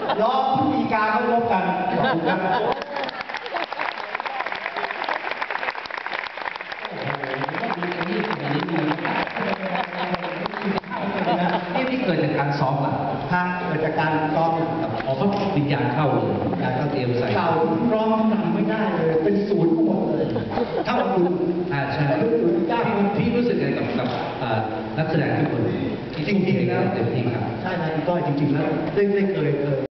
ครับนี่ที่เกิดจากการซ้อมอะทางเกิดจากการซ้อมครับอ๋อเขาวิญญาณเข้าเลยวิญญาณเข้าเตรียมใส่เก่าร้องนำไม่ได้เลย เป็นศูนย์หมดเลยเท่าคุณอ่าใช่ศูนย์เก้าพี่พี่รู้สึกยังไงกับกับอ่า นักแสดงทุกคนที่จริงๆแล้วเต็มที่ครับ ใช่ครับพี่ก้อยจริง ๆ แล้วได้ได้เคยเคย